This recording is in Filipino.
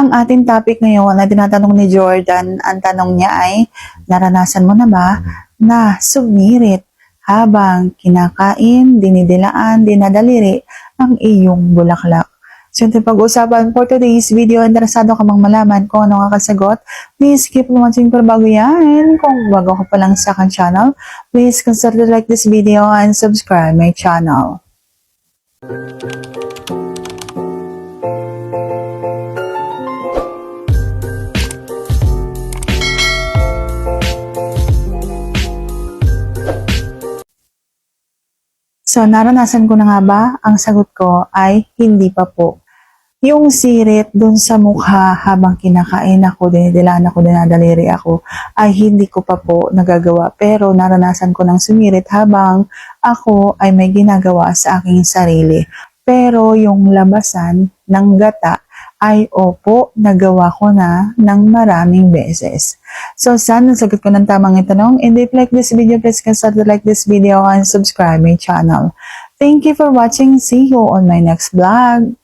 Ang ating topic ngayon na tinatanong ni Jordan, ang tanong niya ay, naranasan mo na ba na sumirit habang kinakain, dinidilaan, dinadaliri ang iyong bulaklak? So, ito yung pag-uusapan for today's video. Interesado ka bang malaman kung ano ang kasagot? Please keep watching para bago yan. Kung bago ka pa lang sa akin channel, please consider to like this video and subscribe my channel. So, naranasan ko na nga ba? Ang sagot ko ay hindi pa po. Yung sirit dun sa mukha habang kinakain ako, dinidilaan ako, dinadaliri ako, ay hindi ko pa po nagagawa. Pero naranasan ko ng sumirit habang ako ay may ginagawa sa aking sarili. Pero yung labasan ng gata ay opo, nagawa ko na ng maraming beses. So, sana nasagot ko ng tamang itanong. And if like this video, please consider like this video and subscribe my channel. Thank you for watching. See you on my next vlog.